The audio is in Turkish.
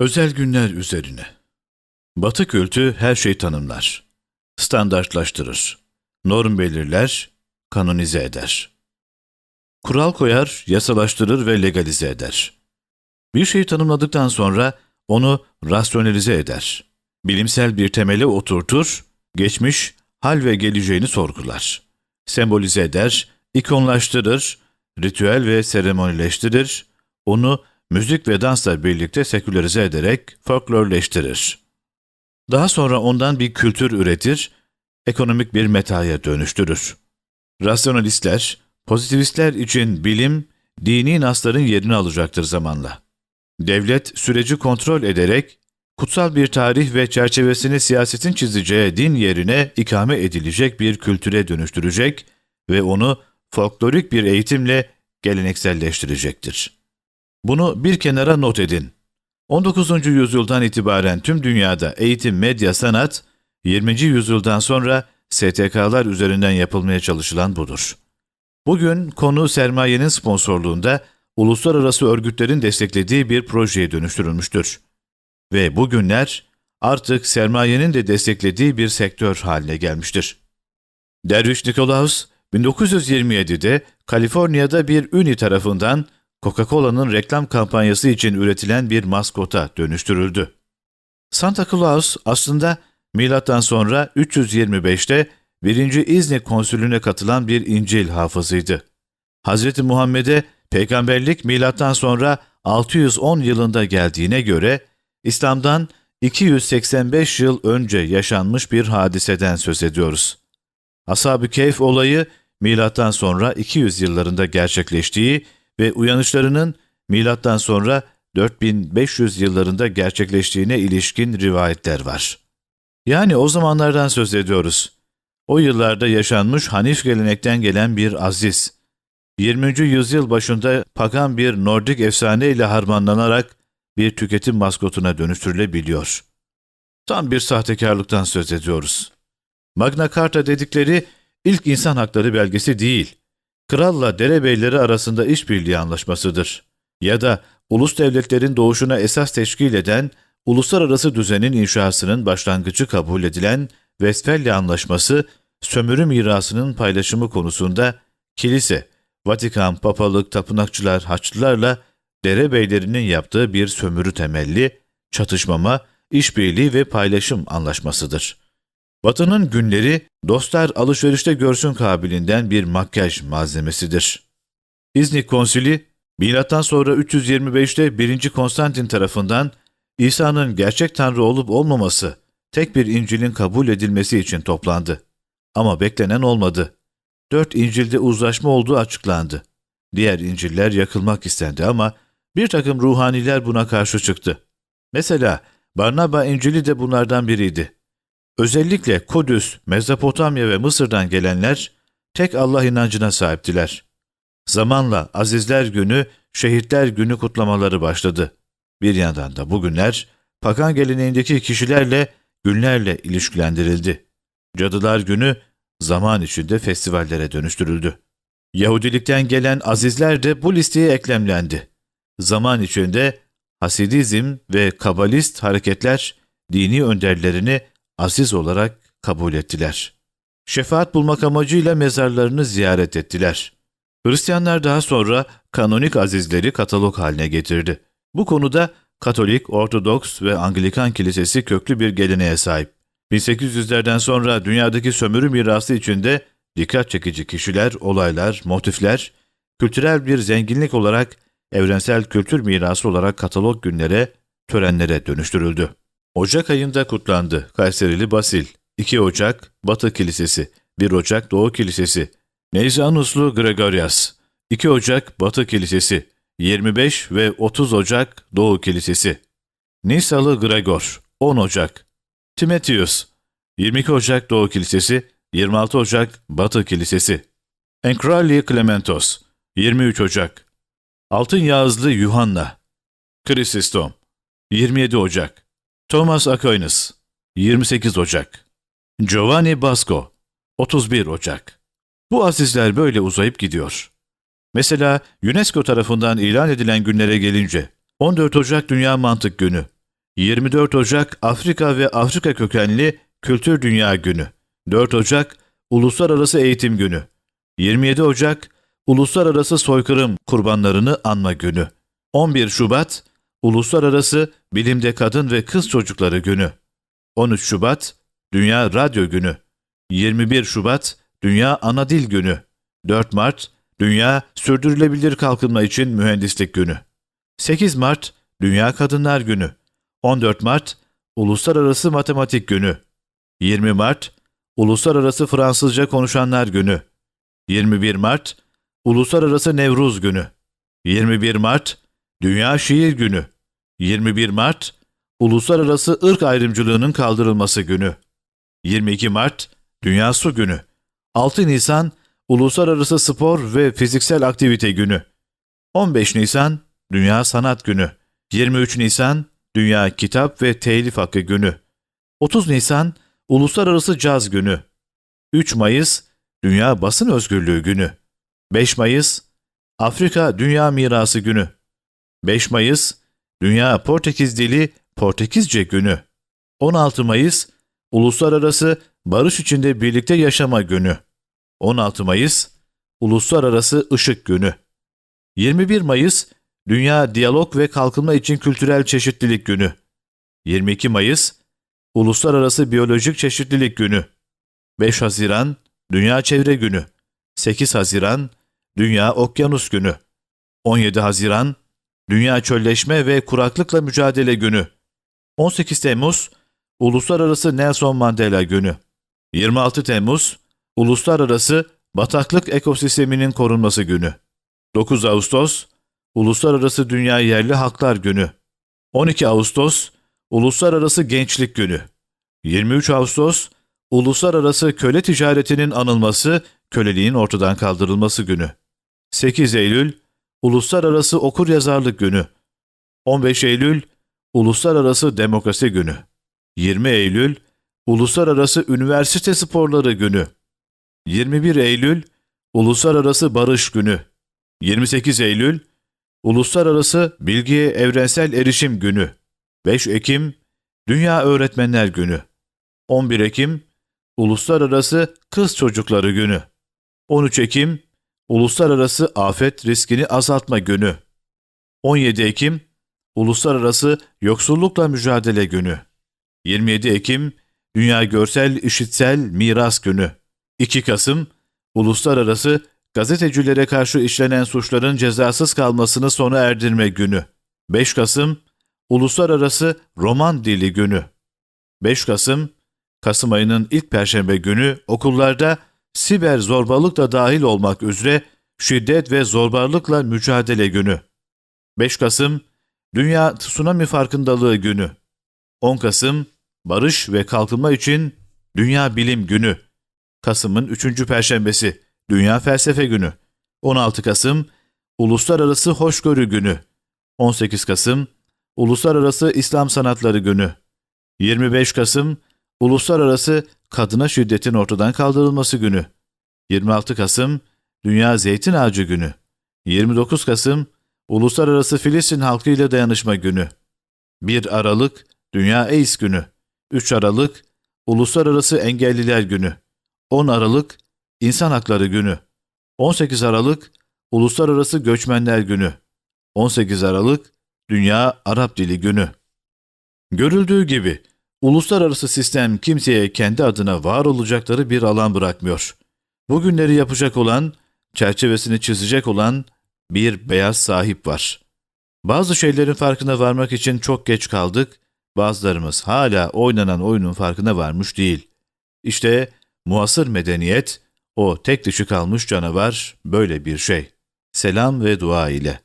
Özel günler üzerine. Batı kültü her şey tanımlar. Standartlaştırır. Norm belirler, kanonize eder. Kural koyar, yasalaştırır ve legalize eder. Bir şeyi tanımladıktan sonra onu rasyonelize eder. Bilimsel bir temele oturtur, geçmiş, hal ve geleceğini sorgular. Sembolize eder, ikonlaştırır, ritüel ve seremonileştirir, onu müzik ve dansla birlikte sekülerize ederek folklorleştirir. Daha sonra ondan bir kültür üretir, ekonomik bir metaya dönüştürür. Rasyonalistler, pozitivistler için bilim, dini nasların yerini alacaktır zamanla. Devlet süreci kontrol ederek, kutsal bir tarih ve çerçevesini siyasetin çizeceği din yerine ikame edilecek bir kültüre dönüştürecek ve onu folklorik bir eğitimle gelenekselleştirecektir. Bunu bir kenara not edin. 19. yüzyıldan itibaren tüm dünyada eğitim, medya, sanat, 20. yüzyıldan sonra STK'lar üzerinden yapılmaya çalışılan budur. Bugün konu sermayenin sponsorluğunda uluslararası örgütlerin desteklediği bir projeye dönüştürülmüştür. Ve bugünler artık sermayenin de desteklediği bir sektör haline gelmiştir. Derviş Nikolaus, 1927'de Kaliforniya'da bir ünlü tarafından Coca-Cola'nın reklam kampanyası için üretilen bir maskota dönüştürüldü. Santa Claus aslında milattan sonra 325'te 1. İznik konsülüne katılan bir İncil hafızıydı. Hz. Muhammed'e peygamberlik milattan sonra 610 yılında geldiğine göre İslam'dan 285 yıl önce yaşanmış bir hadiseden söz ediyoruz. Ashab-ı Keyf olayı milattan sonra 200 yıllarında gerçekleştiği ve uyanışlarının milattan sonra 4500 yıllarında gerçekleştiğine ilişkin rivayetler var. Yani o zamanlardan söz ediyoruz. O yıllarda yaşanmış Hanif gelenekten gelen bir aziz, 20. yüzyıl başında pagan bir Nordik efsane ile harmanlanarak bir tüketim maskotuna dönüştürülebiliyor. Tam bir sahtekarlıktan söz ediyoruz. Magna Carta dedikleri ilk insan hakları belgesi değil, kralla derebeyleri arasında işbirliği anlaşmasıdır. Ya da ulus devletlerin doğuşuna esas teşkil eden uluslararası düzenin inşasının başlangıcı kabul edilen Westfalia Anlaşması, sömürü mirasının paylaşımı konusunda kilise, Vatikan, papalık, tapınakçılar, haçlılarla derebeylerinin yaptığı bir sömürü temelli, çatışmama, işbirliği ve paylaşım anlaşmasıdır. Batı'nın günleri dostlar alışverişte görsün kabilinden bir makyaj malzemesidir. İznik Konsili, milattan sonra 325'te 1. Konstantin tarafından İsa'nın gerçek tanrı olup olmaması, tek bir İncil'in kabul edilmesi için toplandı. Ama beklenen olmadı. Dört İncil'de uzlaşma olduğu açıklandı. Diğer İncil'ler yakılmak istendi ama bir takım ruhaniler buna karşı çıktı. Mesela Barnaba İncil'i de bunlardan biriydi. Özellikle Kudüs, Mezopotamya ve Mısır'dan gelenler tek Allah inancına sahiptiler. Zamanla Azizler Günü, Şehitler Günü kutlamaları başladı. Bir yandan da bugünler pagan geleneğindeki kişilerle, günlerle ilişkilendirildi. Cadılar Günü zaman içinde festivallere dönüştürüldü. Yahudilikten gelen azizler de bu listeye eklemlendi. Zaman içinde Hasidizm ve Kabalist hareketler dini önderlerini aziz olarak kabul ettiler. Şefaat bulmak amacıyla mezarlarını ziyaret ettiler. Hristiyanlar daha sonra kanonik azizleri katalog haline getirdi. Bu konuda Katolik, Ortodoks ve Anglikan kilisesi köklü bir geleneğe sahip. 1800'lerden sonra dünyadaki sömürü mirası içinde dikkat çekici kişiler, olaylar, motifler, kültürel bir zenginlik olarak evrensel kültür mirası olarak katalog günlere, törenlere dönüştürüldü. Ocak ayında kutlandı. Kayserili Basil, 2 Ocak Batı Kilisesi, 1 Ocak Doğu Kilisesi, Neyzanuslu Gregorias, 2 Ocak Batı Kilisesi, 25 ve 30 Ocak Doğu Kilisesi, Nisalı Gregor, 10 Ocak, Timotheus, 22 Ocak Doğu Kilisesi, 26 Ocak Batı Kilisesi, Enkrali Clementos, 23 Ocak, Altın Yağızlı Yuhanna, Krisistom, 27 Ocak, Thomas Aquinas, 28 Ocak, Giovanni Basco, 31 Ocak. Bu azizler böyle uzayıp gidiyor. Mesela UNESCO tarafından ilan edilen günlere gelince, 14 Ocak Dünya Mantık Günü, 24 Ocak Afrika ve Afrika kökenli Kültür Dünya Günü. 4 Ocak Uluslararası Eğitim Günü. 27 Ocak Uluslararası Soykırım Kurbanlarını Anma Günü. 11 Şubat Uluslararası Bilimde Kadın ve Kız Çocukları Günü. 13 Şubat Dünya Radyo Günü. 21 Şubat Dünya Ana Dil Günü. 4 Mart Dünya Sürdürülebilir Kalkınma için Mühendislik Günü. 8 Mart Dünya Kadınlar Günü. 14 Mart Uluslararası Matematik Günü. 20 Mart Uluslararası Fransızca Konuşanlar Günü. 21 Mart Uluslararası Nevruz Günü. 21 Mart Dünya Şiir Günü. 21 Mart Uluslararası Irk Ayrımcılığının Kaldırılması Günü. 22 Mart Dünya Su Günü. 6 Nisan Uluslararası Spor ve Fiziksel Aktivite Günü. 15 Nisan Dünya Sanat Günü. 23 Nisan Dünya Kitap ve Telif Hakkı Günü. 30 Nisan Uluslararası Caz Günü. 3 Mayıs Dünya Basın Özgürlüğü Günü. 5 Mayıs Afrika Dünya Mirası Günü. 5 Mayıs Dünya Portekiz Dili Portekizce Günü. 16 Mayıs Uluslararası Barış İçinde Birlikte Yaşama Günü. 16 Mayıs Uluslararası Işık Günü. 21 Mayıs Dünya Diyalog ve Kalkınma için Kültürel Çeşitlilik Günü. 22 Mayıs Uluslararası Biyolojik Çeşitlilik Günü. 5 Haziran Dünya Çevre Günü. 8 Haziran Dünya Okyanus Günü. 17 Haziran Dünya Çölleşme ve Kuraklıkla Mücadele Günü. 18 Temmuz Uluslararası Nelson Mandela Günü. 26 Temmuz Uluslararası Bataklık Ekosisteminin Korunması Günü. 9 Ağustos Uluslararası Dünya Yerli Haklar Günü. 12 Ağustos Uluslararası Gençlik Günü. 23 Ağustos Uluslararası Köle Ticaretinin Anılması, Köleliğin Ortadan Kaldırılması Günü. 8 Eylül Uluslararası Okuryazarlık Günü. 15 Eylül Uluslararası Demokrasi Günü. 20 Eylül Uluslararası Üniversite Sporları Günü. 21 Eylül Uluslararası Barış Günü. 28 Eylül Uluslararası Bilgiye Evrensel Erişim Günü. 5 Ekim Dünya Öğretmenler Günü. 11 Ekim Uluslararası Kız Çocukları Günü. 13 Ekim Uluslararası Afet Riskini Azaltma Günü. 17 Ekim Uluslararası Yoksullukla Mücadele Günü. 27 Ekim Dünya Görsel İşitsel Miras Günü. 2 Kasım Uluslararası Gazetecilere karşı işlenen suçların cezasız kalmasını sona erdirme günü. 5 Kasım Uluslararası Roman Dili Günü. 5 Kasım Kasım ayının ilk perşembe günü okullarda siber zorbalık da dahil olmak üzere şiddet ve zorbalıkla mücadele günü. 5 Kasım Dünya Tsunami Farkındalığı Günü. 10 Kasım Barış ve Kalkınma için Dünya Bilim Günü. Kasım'ın 3. Perşembesi Dünya Felsefe Günü. 16 Kasım Uluslararası Hoşgörü Günü. 18 Kasım Uluslararası İslam Sanatları Günü. 25 Kasım Uluslararası Kadına Şiddetin Ortadan Kaldırılması Günü. 26 Kasım Dünya Zeytin Ağacı Günü. 29 Kasım Uluslararası Filistin Halkı ile Dayanışma Günü. 1 Aralık Dünya AIDS Günü. 3 Aralık Uluslararası Engelliler Günü. 10 Aralık İnsan Hakları Günü. 18 Aralık Uluslararası Göçmenler Günü. 18 Aralık Dünya Arap Dili Günü. Görüldüğü gibi uluslararası sistem kimseye kendi adına var olacakları bir alan bırakmıyor. Bugünleri yapacak olan, çerçevesini çizecek olan bir beyaz sahip var. Bazı şeylerin farkına varmak için çok geç kaldık, bazılarımız hala oynanan oyunun farkına varmış değil. İşte muasır medeniyet, o tek dışı kalmış canavar böyle bir şey. Selam ve dua ile.